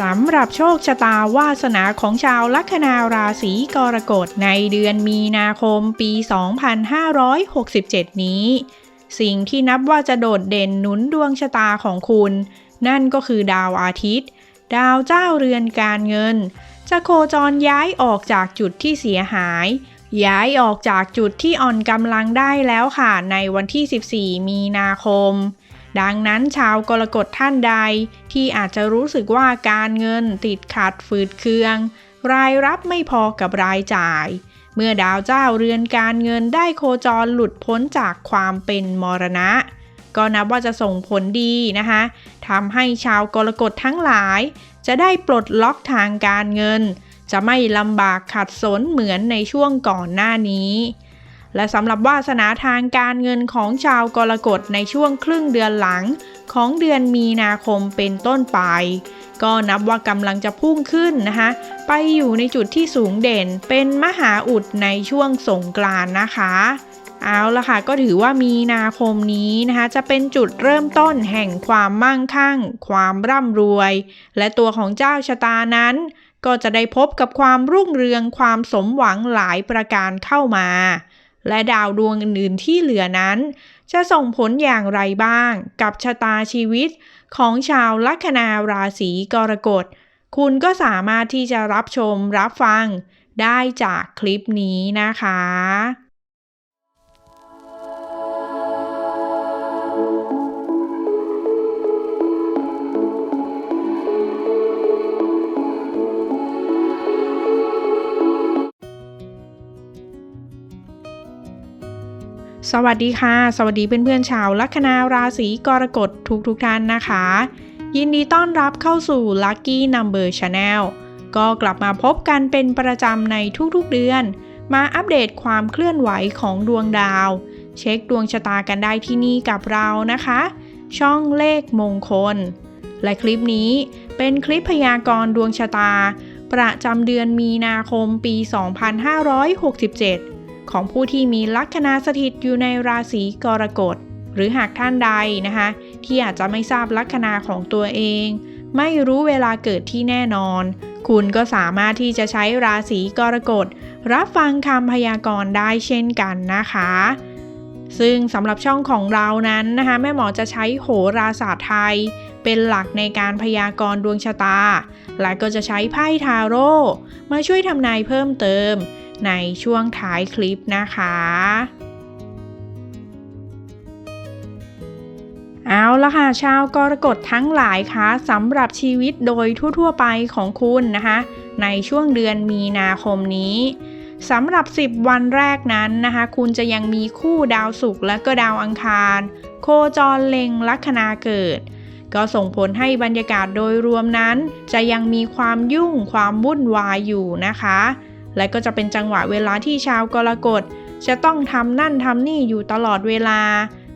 สำหรับโชคชะตาวาสนาของชาวลัคนาราศีกรกฎในเดือนมีนาคมปี 2567 นี้ สิ่งที่นับว่าจะโดดเด่นหนุนดวงชะตาของคุณ นั่นก็คือดาวอาทิตย์ ดาวเจ้าเรือนการเงิน จะโคจรย้ายออกจากจุดที่เสียหาย ย้ายออกจากจุดที่อ่อนกำลังได้แล้วค่ะในวันที่ 14 มีนาคม ดังนั้นชาวกรกฎท่านใดที่อาจจะรู้สึกว่าการเงินติดขัดฝืดเคือง รายรับไม่พอกับรายจ่าย เมื่อดาวเจ้าเรือนการเงินได้โคจรหลุดพ้นจากความเป็นมรณะ ก็นับว่าจะส่งผลดีนะคะทำให้ชาวกรกฎทั้งหลาย จะได้ปลดล็อกทางการเงิน จะไม่ลำบากขัดสนเหมือนในช่วงก่อนหน้านี้ และสำหรับวาสนาทางการเงินของชาวกรกฎในช่วงครึ่งเดือนหลัง ของเดือนมีนาคมเป็นต้นไป ก็นับว่ากำลังจะพุ่งขึ้นนะคะไปอยู่ในจุดที่สูงเด่นเป็นมหาอุดในช่วงสงกรานนะคะเอาละค่ะก็ถือว่ามีนาคมนี้นะคะจะเป็นจุดเริ่มต้นแห่งความมั่งคั่ง ความร่ำรวย และตัวของเจ้าชะตานั้น ก็จะได้พบกับความรุ่งเรืองความสมหวังหลายประการเข้ามา และดาวดวงอื่นๆที่เหลือนั้น จะส่งผลอย่างไรบ้าง กับชะตาชีวิตของชาวลัคนาราศีกรกฎ คุณก็สามารถที่จะรับชมรับฟังได้จากคลิปนี้นะคะ วัสดีค่ะ สวัสดีเพื่อนๆชาวลัคนาราศีกรกฎทุกๆทท่านนะคะ ยินดีต้อนรับเข้าสู่ Lucky Number Channel ก็กลับมาพบกันเป็นประจำในทุกๆเดือน มาอัปเดตความเคลื่อนไหวของดวงดาว เช็คดวงชะตากันได้ที่นี่กับเรานะคะ ช่องเลขมงคล และคลิปนี้เป็นคลิปพยากรณ์ดวงชะตา ประจำเดือนมีนาคมปี 2567 ของผู้ที่มีลัคนาสถิตอยู่ในราศีกรกฎ หรือหากท่านใดนะคะ ที่อาจจะไม่ทราบลัคนาของตัวเอง ไม่รู้เวลาเกิดที่แน่นอน คุณก็สามารถที่จะใช้ราศีกรกฎ รับฟังคำพยากรณ์ได้เช่นกันนะคะ ซึ่งสำหรับช่องของเรานั้นนะคะแม่หมอจะใช้โหราศาสตร์ไทย เป็นหลักในการพยากรณ์ดวงชะตา และก็จะใช้ไพ่ทาโร่มาช่วยทำนายเพิ่มเติม ในช่วงท้ายคลิปนะคะเอาละค่ะชาวกรกฎทั้งหลายคะสำหรับชีวิตโดยทั่ว ๆ ไปของคุณนะคะ ในช่วงเดือนมีนาคมนี้สำหรับ 10 วันแรกนั้นนะคะ คุณจะยังมีคู่ดาวศุกร์และก็ดาวอังคาร โคจรเล็งลัคนาเกิด ก็ส่งผลให้บรรยากาศโดยรวมนั้น จะยังมีความยุ่งความวุ่นวายอยู่นะคะ และก็จะเป็นจังหวะเวลาที่ชาวกรกฎจะต้องทำนั่นทำนี่อยู่ตลอดเวลา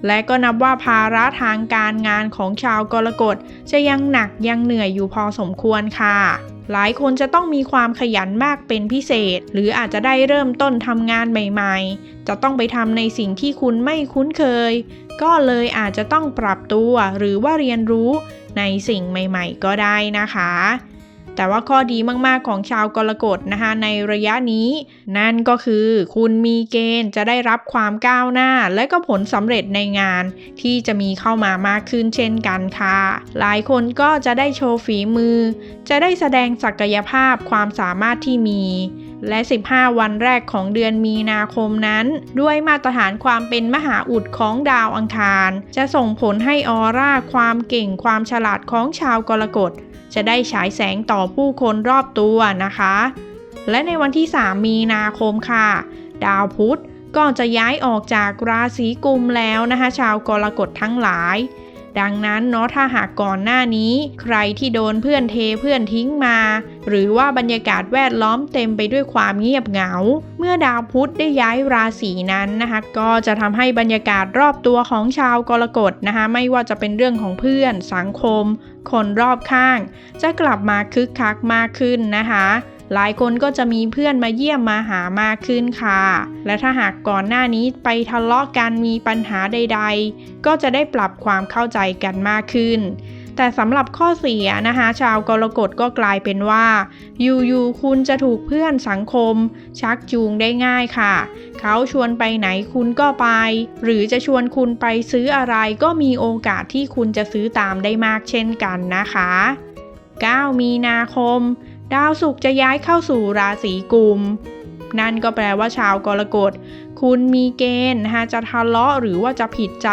และก็นับว่าภาระทางการงานของชาวกรกฎจะยังหนักยังเหนื่อยอยู่พอสมควรค่ะ หลายคนจะต้องมีความขยันมากเป็นพิเศษ หรืออาจจะได้เริ่มต้นทำงานใหม่ๆ จะต้องไปทำในสิ่งที่คุณไม่คุ้นเคย ก็เลยอาจจะต้องปรับตัวหรือว่าเรียนรู้ในสิ่งใหม่ ๆ ก็ได้นะคะ แต่ว่าข้อดีมากๆของชาวกรกฎนะคะในระยะนี้ นั่นก็คือคุณมีเกณฑ์จะได้รับความก้าวหน้า และก็ผลสำเร็จในงาน ที่จะมีเข้ามามากขึ้นเช่นกันค่ะ หลายคนก็จะได้โชว์ฝีมือ จะได้แสดงศักยภาพความสามารถที่มีและ 15 วันแรกของเดือนมีนาคมนั้น ด้วยมาตรฐานความเป็นมหาอุดของดาวอังคาร จะส่งผลให้ออร่าความเก่งความฉลาดของชาวกรกฎ จะได้ฉายแสงต่อผู้คนรอบตัวนะคะ และในวันที่ 3 มีนาคมค่ะ ดาวพุธก็จะย้ายออกจากราศีกุมแล้วนะคะ ชาวกรกฎทั้งหลาย ดังนั้นเนาะถ้าหากก่อนหน้านี้ ใครที่โดนเพื่อนเทเพื่อนทิ้งมา หรือว่าบรรยากาศแวดล้อมเต็มไปด้วยความเงียบเหงา เมื่อดาวพุธได้ย้ายราศีนั้นนะคะก็จะทำให้บรรยากาศรอบตัวของชาวกรกฎนะคะไม่ว่าจะเป็นเรื่องของเพื่อนสังคม คนรอบข้าง จะกลับมาคึกคักมากขึ้นนะคะ หลายคนก็จะมีเพื่อนมาเยี่ยมมาหามากขึ้นค่ะ และถ้าหากก่อนหน้านี้ไปทะเลาะกันมีปัญหาใด ๆ ก็จะได้ปรับความเข้าใจกันมากขึ้น แต่สำหรับข้อเสียนะคะ ชาวกรกฎก็กลายเป็นว่า อยู่ๆคุณจะถูกเพื่อนสังคม ชักจูงได้ง่ายค่ะ เขาชวนไปไหนคุณก็ไป หรือจะชวนคุณไปซื้ออะไรก็มีโอกาสที่คุณจะซื้อตามได้มากเช่นกันนะคะ 9 มีนาคม ดาวศุกร์จะย้ายเข้าสู่ราศีกุม นั่นก็แปลว่าชาวกรกฎ คุณมีเกณฑ์จะทะเลาะหรือว่าจะผิดใจ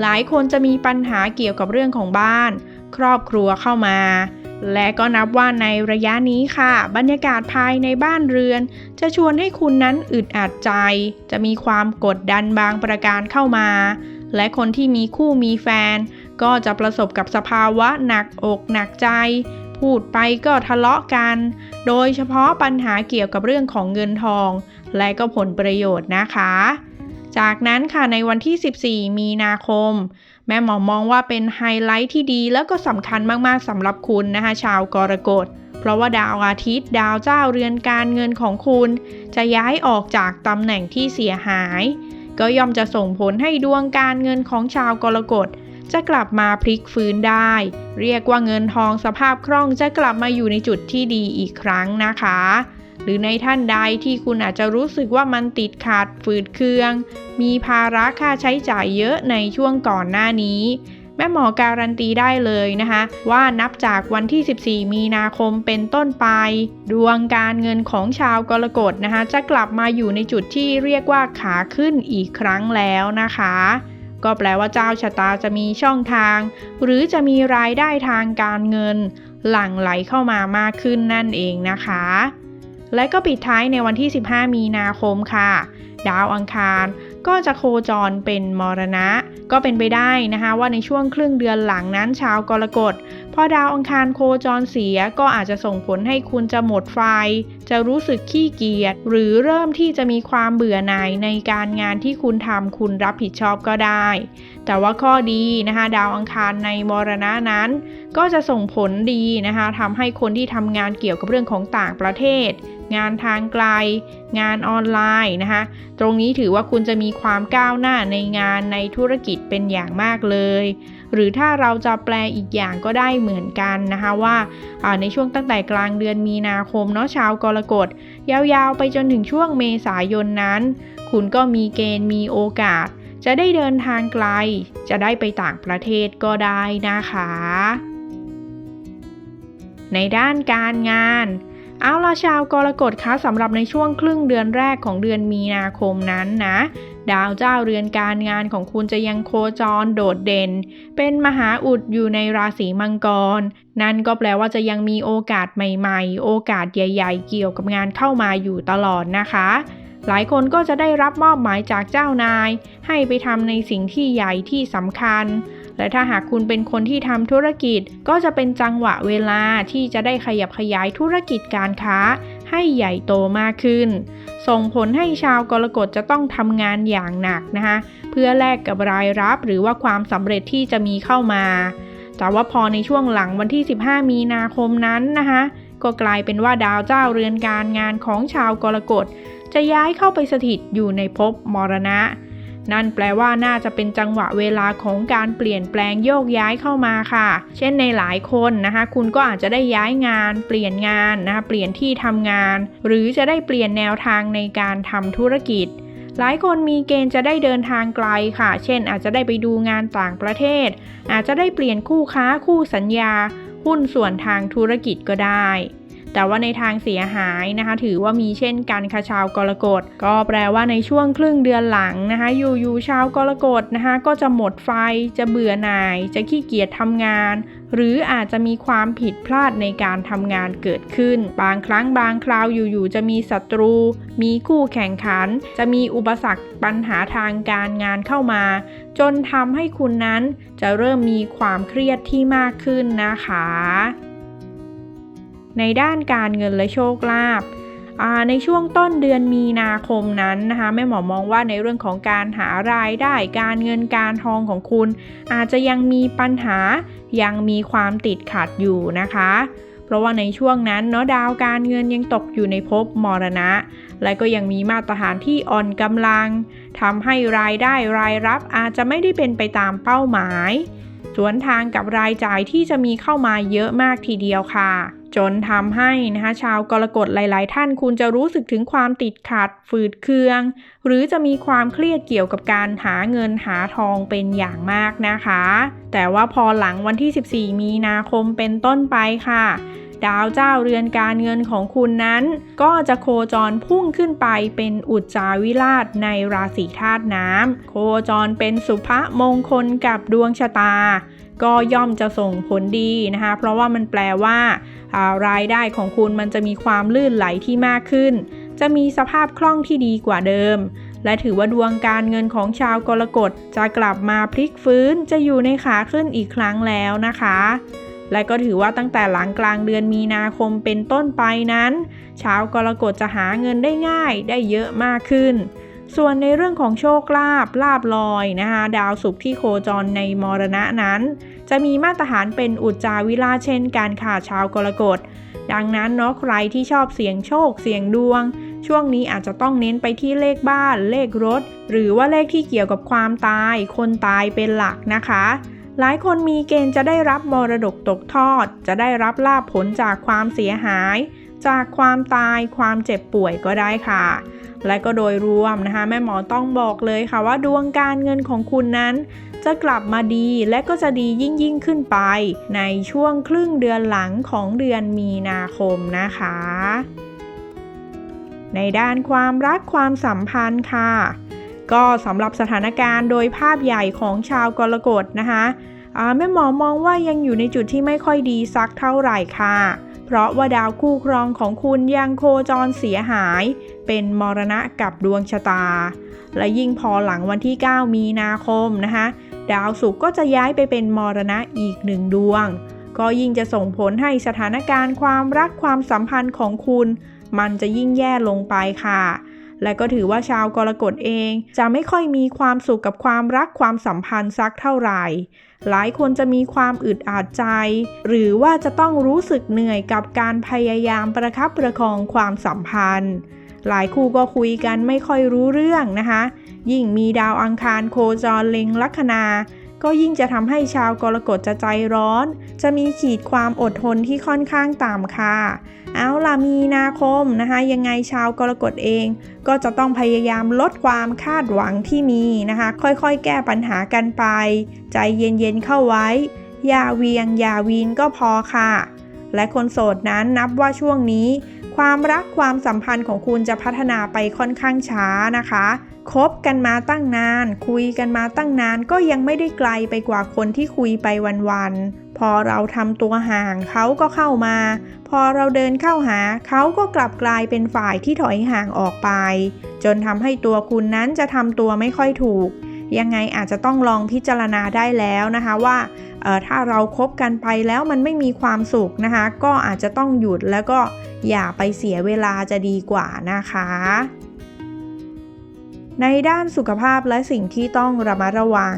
หลายคนจะมีปัญหาเกี่ยวกับเรื่องของบ้าน ครอบครัวเข้ามา และก็นับว่าในระยะนี้ค่ะ บรรยากาศภายในบ้านเรือน จะชวนให้คุณนั้นอึดอัดใจ จะมีความกดดันบางประการเข้ามา และคนที่มีคู่มีแฟน ก็จะประสบกับสภาวะหนักอกหนักใจ พูดไปก็ทะเลาะกัน โดยเฉพาะปัญหาเกี่ยวกับเรื่องของเงินทอง และก็ผลประโยชน์นะคะ จากนั้นค่ะในวันที่ 14 มีนาคม แม่หมอมองว่าเป็นไฮไลท์ที่ดีแล้วก็สำคัญมากๆสำหรับคุณนะคะชาวกรกฎเพราะว่าดาวอาทิตย์ดาวเจ้าเรือนการเงินของคุณ จะย้ายออกจากตำแหน่งที่เสียหาย ก็ย่อมจะส่งผลให้ดวงการเงินของชาวกรกฎ จะกลับมาพลิกฟื้นได้ เรียกว่าเงินทองสภาพคล่องจะกลับมาอยู่ในจุดที่ดีอีกครั้งนะคะ หรือในท่านใดที่คุณอาจจะรู้สึกว่ามันติดขัดฝืดเคือง มีภาระค่าใช้จ่ายเยอะในช่วงก่อนหน้านี้แม่หมอการันตีได้เลยนะคะ ว่านับจากวันที่ 14 มีนาคมเป็นต้นไป ดวงการเงินของชาวกรกฎนะคะ จะกลับมาอยู่ในจุดที่เรียกว่าขาขึ้นอีกครั้งแล้วนะคะ ก็แปลว่าเจ้าชะตาจะมีช่องทาง หรือจะมีรายได้ทางการเงิน หลั่งไหลเข้ามามากขึ้นนั่นเองนะคะ และก็ปิดท้ายในวันที่ 15 มีนาคมค่ะ ดาวอังคารก็จะโคจรเป็นมรณะ ก็เป็นไปได้นะคะว่าในช่วงครึ่งเดือนหลังนั้นชาวกรกฎพอดาวอังคารโคจรเสียก็อาจจะส่งผลให้คุณจะหมดไฟ จะรู้สึกขี้เกียจหรือเริ่มที่จะมีความเบื่อหน่ายในการงานที่คุณทำคุณรับผิดชอบก็ได้ แต่ว่าข้อดีนะคะดาวอังคารในมรณะนั้น ก็จะส่งผลดีนะคะทำให้คนที่ทำงานเกี่ยวกับเรื่องของต่างประเทศ งานทางไกล งานออนไลน์นะคะตรงนี้ถือว่าคุณจะมีความก้าวหน้าในงานในธุรกิจเป็นอย่างมากเลย หรือถ้าเราจะแปลอีกอย่างก็ได้เหมือนกันนะคะว่าในช่วงตั้งแต่กลางเดือนมีนาคมเนาะชาวกรกฎยาวๆ ไปจนถึงช่วงเมษายนนั้น คุณก็มีเกณฑ์มีโอกาส จะได้เดินทางไกล จะได้ไปต่างประเทศก็ได้นะคะ ในด้านการงานเอาละชาวกรกฎคะสำหรับในช่วงครึ่งเดือนแรกของเดือนมีนาคมนั้นนะ ดาวเจ้าเรือนการงานของคุณจะยังโคจรโดดเด่น เป็นมหาอุดอยู่ในราศีมังกร นั่นก็แปลว่าจะยังมีโอกาสใหม่ๆ โอกาสใหญ่ ๆ เกี่ยวกับงานเข้ามาอยู่ตลอดนะคะ หลายคนก็จะได้รับมอบหมายจากเจ้านาย ให้ไปทำในสิ่งที่ใหญ่ที่สำคัญและถ้าหากคุณเป็นคนที่ทำธุรกิจก็จะเป็นจังหวะเวลาที่จะได้ขยับขยายธุรกิจการค้า ให้ใหญ่โตมากขึ้น ส่งผลให้ชาวกรกฎจะต้องทำงานอย่างหนักนะคะ เพื่อแลกกับรายรับหรือว่าความสำเร็จที่จะมีเข้ามา แต่ว่าพอในช่วงหลังวันที่ 15 มีนาคมนั้นนะคะก็กลายเป็นว่าดาวเจ้าเรือนการงานของชาวกรกฎจะย้ายเข้าไปสถิตอยู่ในภพมรณะ นั่นแปลว่าน่าจะเป็นจังหวะเวลาของการเปลี่ยนแปลงโยกย้ายเข้ามาค่ะ เช่นในหลายคนนะคะคุณก็อาจจะได้ย้ายงาน เปลี่ยนงานนะคะเปลี่ยนที่ทำงาน หรือจะได้เปลี่ยนแนวทางในการทำธุรกิจหลายคนมีเกณฑ์จะได้เดินทางไกลค่ะ เช่น อาจจะได้ไปดูงานต่างประเทศ อาจจะได้เปลี่ยนคู่ค้าคู่สัญญา หุ้นส่วนทางธุรกิจก็ได้ แต่ว่าในทางเสียหายนะคะ ถือว่ามีเช่นกันค่ะชาวกรกฎ ก็แปลว่าในช่วงครึ่งเดือนหลังนะคะ อยู่ๆชาวกรกฎนะคะ ก็จะหมดไฟ จะเบื่อหน่าย จะขี้เกียจทำงาน หรืออาจจะมีความผิดพลาดในการทำงานเกิดขึ้น บางครั้งบางคราวอยู่ๆจะมีศัตรู มีคู่แข่งขัน จะมีอุปสรรคปัญหาทางการงานเข้ามา จนทำให้คุณนั้นจะเริ่มมีความเครียดที่มากขึ้นนะคะ ในด้านการเงินและโชคลาภในช่วงต้นเดือนมีนาคมนั้นนะคะแม่หมอมองว่าในเรื่องของการหารายได้การเงินการทองของคุณ อาจจะยังมีปัญหายังมีความติดขัดอยู่นะคะ เพราะว่าในช่วงนั้นเนาะดาวการเงินยังตกอยู่ในภพมรณะ และก็ยังมีมาตรฐานที่อ่อนกำลังทำให้รายได้รายรับอาจจะไม่ได้เป็นไปตามเป้าหมาย สวนทางกับรายจ่ายที่จะมีเข้ามาเยอะมากทีเดียวค่ะ จนทำให้นะคะชาวกรกฎหลาย ๆ ท่านคุณจะรู้สึกถึงความติดขัดฝืดเคือง หรือจะมีความเครียดเกี่ยวกับการหาเงินหาทองเป็นอย่างมากนะคะ แต่ว่าพอหลังวันที่ 14 มีนาคมเป็นต้นไปค่ะ ดาวเจ้าเรือนการเงินของคุณนั้น ก็จะโคจรพุ่งขึ้นไปเป็นอุจจาวิราชในราศีธาตุน้ำโคจรเป็นสุภมงคลกับดวงชะตา ก็ย่อมจะส่งผลดีนะคะ เพราะว่ามันแปลว่ารายได้ของคุณมันจะมีความลื่นไหลที่มากขึ้น จะมีสภาพคล่องที่ดีกว่าเดิม และถือว่าดวงการเงินของชาวกรกฎจะกลับมาพลิกฟื้นจะอยู่ในขาขึ้นอีกครั้งแล้วนะคะ และก็ถือว่าตั้งแต่หลังกลางเดือนมีนาคมเป็นต้นไปนั้น ชาวกรกฎจะหาเงินได้ง่ายได้เยอะมากขึ้น ส่วนในเรื่องของโชคลาภลาบลอยนะคะดาวศุกร์ที่โคจรในมรณะนั้น จะมีมาตรฐานเป็นอุจจาวิลาเช่นการขาชาวกรกฎดังนั้นเนาะใครที่ชอบเสี่ยงโชคเสี่ยงดวง ช่วงนี้อาจจะต้องเน้นไปที่เลขบ้าน เลขรถ หรือว่าเลขที่เกี่ยวกับความตาย คนตายเป็นหลักนะคะ หลายคนมีเกณฑ์จะได้รับมรดกตกทอด จะได้รับลาภผลจากความเสียหาย จากความตายความเจ็บป่วยก็ได้ค่ะ และก็โดยรวมนะคะแม่หมอต้องบอกเลยค่ะว่าดวงการเงินของคุณนั้น จะกลับมาดีและก็จะดียิ่งยิ่งขึ้นไป ในช่วงครึ่งเดือนหลังของเดือนมีนาคมนะคะ ในด้านความรักความสัมพันธ์ค่ะ ก็สำหรับสถานการณ์โดยภาพใหญ่ของชาวกรกฎนะคะแม่หมอมองว่ายังอยู่ในจุดที่ไม่ค่อยดีสักเท่าไหร่ค่ะ เพราะว่าดาวคู่ครองของคุณยังโคจรเสียหาย เป็นมรณะกับดวงชะตา และยิ่งพอหลังวันที่ 9 มีนาคมนะคะดาวศุกร์ก็จะย้ายไปเป็นมรณะอีกหนึ่งดวง ก็ยิ่งจะส่งผลให้สถานการณ์ความรักความสัมพันธ์ของคุณ มันจะยิ่งแย่ลงไปค่ะ และก็ถือว่าชาวกรกฎเอง จะไม่ค่อยมีความสุขกับความรักความสัมพันธ์สักเท่าไหร่ หลายคนจะมีความอึดอัดใจ หรือว่าจะต้องรู้สึกเหนื่อยกับการพยายามประคับประคองความสัมพันธ์ หลายคู่ก็คุยกันไม่ค่อยรู้เรื่องนะคะ ยิ่งมีดาวอังคารโคจรเล็งลัคนา ก็ยิ่งจะทำให้ชาวกรกฎจะใจร้อน จะมีขีดความอดทนที่ค่อนข้างต่ำค่ะ เอาล่ะมีนาคมนะคะ ยังไงชาวกรกฎเอง ก็จะต้องพยายามลดความคาดหวังที่มีนะคะ ค่อยๆ แก้ปัญหากันไป ใจเย็นๆเข้าไว้ อย่าเวียงอย่าวีนก็พอค่ะ และคนโสดนั้นนับว่าช่วงนี้ ความรักความสัมพันธ์ของคุณจะพัฒนาไปค่อนข้างช้านะคะ คบกันมาตั้งนาน คุยกันมาตั้งนานก็ยังไม่ได้ไกลไปกว่าคนที่คุยไปวันๆพอเราทำตัวห่างเขาก็เข้ามา พอเราเดินเข้าหาเขาก็กลับกลายเป็นฝ่ายที่ถอยห่างออกไป จนทำให้ตัวคุณนั้นจะทำตัวไม่ค่อยถูก ยังไงอาจจะต้องลองพิจารณาได้แล้วนะคะว่าถ้าเราครบกันไปแล้วมันไม่มีความสุขนะคะ ก็อาจจะต้องหยุดแล้วก็อย่าไปเสียเวลาจะดีกว่านะคะ ในด้านสุขภาพและสิ่งที่ต้องระมัดระวัง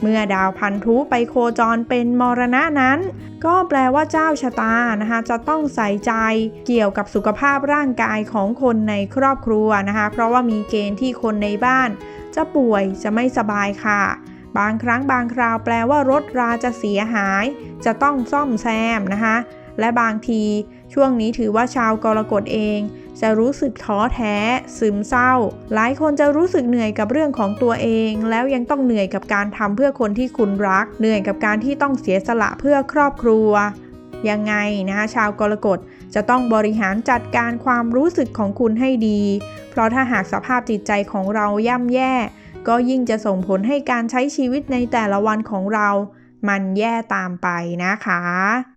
เมื่อดาวพันธุไปโคจรเป็นมรณะนั้น ก็แปลว่าเจ้าชะตานะคะจะต้องใส่ใจเกี่ยวกับสุขภาพร่างกายของคนในครอบครัวนะคะเพราะว่ามีเกณฑ์ที่คนในบ้าน จะป่วยจะไม่สบายค่ะ บางครั้งบางคราวแปลว่ารถราจะเสียหาย จะต้องซ่อมแซมนะคะและบางที ช่วงนี้ถือว่าชาวกรกฎเอง จะรู้สึกท้อแท้ ซึมเศร้า หลายคนจะรู้สึกเหนื่อยกับเรื่องของตัวเอง แล้วยังต้องเหนื่อยกับการทำเพื่อคนที่คุณรัก เหนื่อยกับการที่ต้องเสียสละเพื่อครอบครัว ยังไงนะคะชาวกรกฎจะต้องบริหารจัดการความรู้สึกของคุณให้ดี เพราะถ้าหากสภาพจิตใจของเราย่ำแย่ ก็ยิ่งจะส่งผลให้การใช้ชีวิตในแต่ละวันของเรา มันแย่ตามไปนะคะ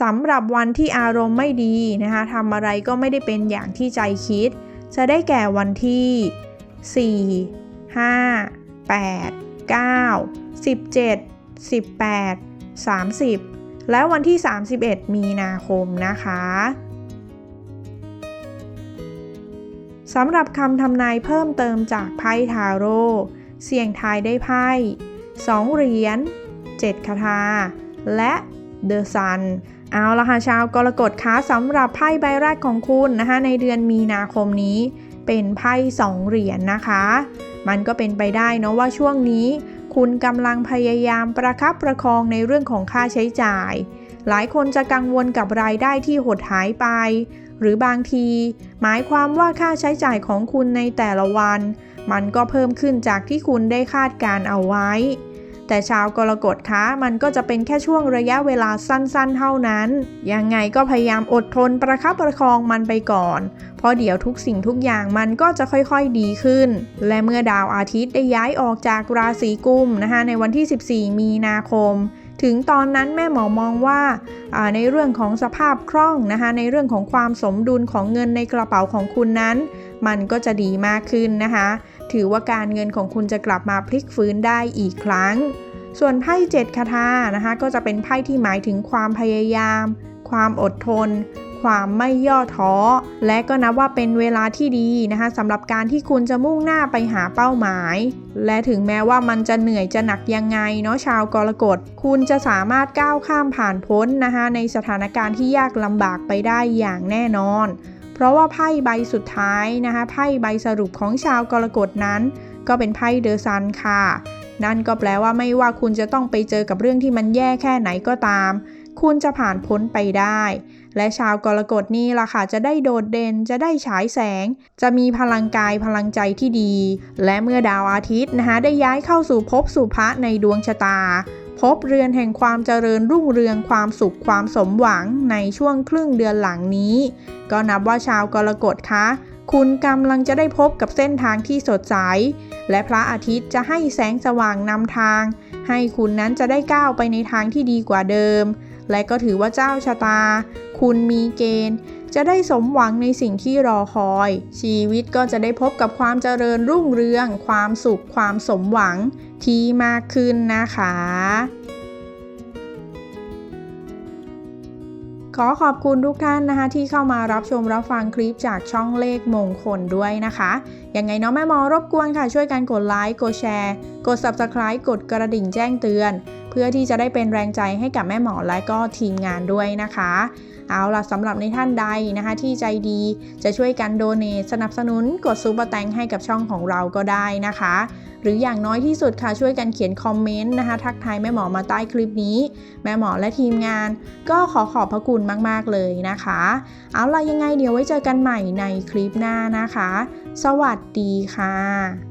สำหรับวันที่อารมณ์ไม่ดีนะคะทำอะไรก็ไม่ได้เป็นอย่างที่ใจคิด จะได้แก่วันที่ 4 5 8 9 17 18 30 และวันที่ 31 มีนาคมนะคะสำหรับคำทำนายเพิ่มเติมจากไพ่ทาโร่เสี่ยงทายได้ไพ่2เหรียญ7คาถาและเดอะซัน เอาละค่ะชาวกรกฎคะสำหรับไพ่ใบแรกของคุณนะคะ ในเดือนมีนาคมนี้ เป็นไพ่สองเหรียญนนะคะ มันก็เป็นไปได้นะว่าช่วงนี้คคุณกำลังพยายามประคับประคองในเรื่องของค่าใช้จ่าย หลายคนจะกังวลกับรายได้ที่หดหายไป หรือบางที หมายความว่าค่าใช้จ่ายของคุณในแต่ละวัน มันก็เพิ่มขึ้นจากที่คุณได้คาดการเอาไว้ แต่ชาวกรกฎคะมันก็จะเป็นแค่ช่วงระยะเวลาสั้นๆ เท่านั้น ยังไงก็พยายามอดทนประคับประคองมันไปก่อน เพราะเดี๋ยวทุกสิ่งทุกอย่างมันก็จะค่อยๆดีขึ้น และเมื่อดาวอาทิตย์ได้ย้ายออกจากราศีกุมนะคะในวันที่ 14 มีนาคมถึงตอนนั้นแม่หมอมองว่าในเรื่องของสภาพคล่องนะคะในเรื่องของความสมดุลของเงินในกระเป๋าของคุณนั้น มันก็จะดีมากขึ้นนะคะ ถือว่าการเงินของคุณจะกลับมาพลิกฟื้นได้อีกครั้ง ส่วนไพ่เจ็ดคาถานะคะก็จะเป็นไพ่ที่หมายถึงความพยายาม ความอดทน ความไม่ย่อท้อ และก็นับว่าเป็นเวลาที่ดีนะคะสำหรับการที่คุณจะมุ่งหน้าไปหาเป้าหมาย และถึงแม้ว่ามันจะเหนื่อยจะหนักยังไงเนาะชาวกรกฎ คุณจะสามารถก้าวข้ามผ่านพ้นนะคะในสถานการณ์ที่ยากลำบากไปได้อย่างแน่นอน เพราะว่าไพ่ใบสุดท้ายนะคะไพ่ใบสรุปของชาวกรกฎนั้น ก็เป็นไพ่เดอะซันค่ะ นั่นก็แปลว่าไม่ว่าคุณจะต้องไปเจอกับเรื่องที่มันแย่แค่ไหนก็ตาม คุณจะผ่านพ้นไปได้ และชาวกรกฎนี่ล่ะค่ะจะได้โดดเด่นจะได้ฉายแสง จะมีพลังกายพลังใจที่ดี และเมื่อดาวอาทิตย์นะคะได้ย้ายเข้าสู่ภพสุภะในดวงชะตา พบเรือนแห่งความเจริญรุ่งเรืองความสุขความสมหวังในช่วงครึ่งเดือนหลังนี้ ก็นับว่าชาวกรกฎคะ คุณกำลังจะได้พบกับเส้นทางที่สดใส และพระอาทิตย์จะให้แสงสว่างนำทาง ให้คุณนั้นจะได้ก้าวไปในทางที่ดีกว่าเดิม และก็ถือว่าเจ้าชะตา คุณมีเกณฑ์ จะได้สมหวังในสิ่งที่รอคอย ชีวิตก็จะได้พบกับความเจริญรุ่งเรือง ความสุข ความสมหวังที่มากขึ้นนะคะ ขอขอบคุณทุกท่านนะคะ ที่เข้ามารับชมรับฟังคลิปจากช่องเลขมงคลด้วยนะคะ ยังไงเนาะแม่หมอรบกวนค่ะช่วยกันกดไลค์กดแชร์ กด Subscribe กดกระดิ่งแจ้งเตือน เพื่อที่จะได้เป็นแรงใจให้กับแม่หมอและก็ทีมงานด้วยนะคะ เอาล่ะสำหรับในท่านใดนะคะ ที่ใจดีจะช่วยกันโดเนทสนับสนุนกดซูเปอร์แตงให้กับช่องของเราก็ได้นะคะ หรืออย่างน้อยที่สุดค่ะช่วยกันเขียนคอมเมนต์นะคะ ทักทายแม่หมอมาใต้คลิปนี้ แม่หมอและทีมงาน ก็ขอขอบพระคุณมาก ๆ เลยนะคะ เอาล่ะยังไงเดี๋ยวไว้เจอกันใหม่ในคลิปหน้านะคะ สวัสดีค่ะ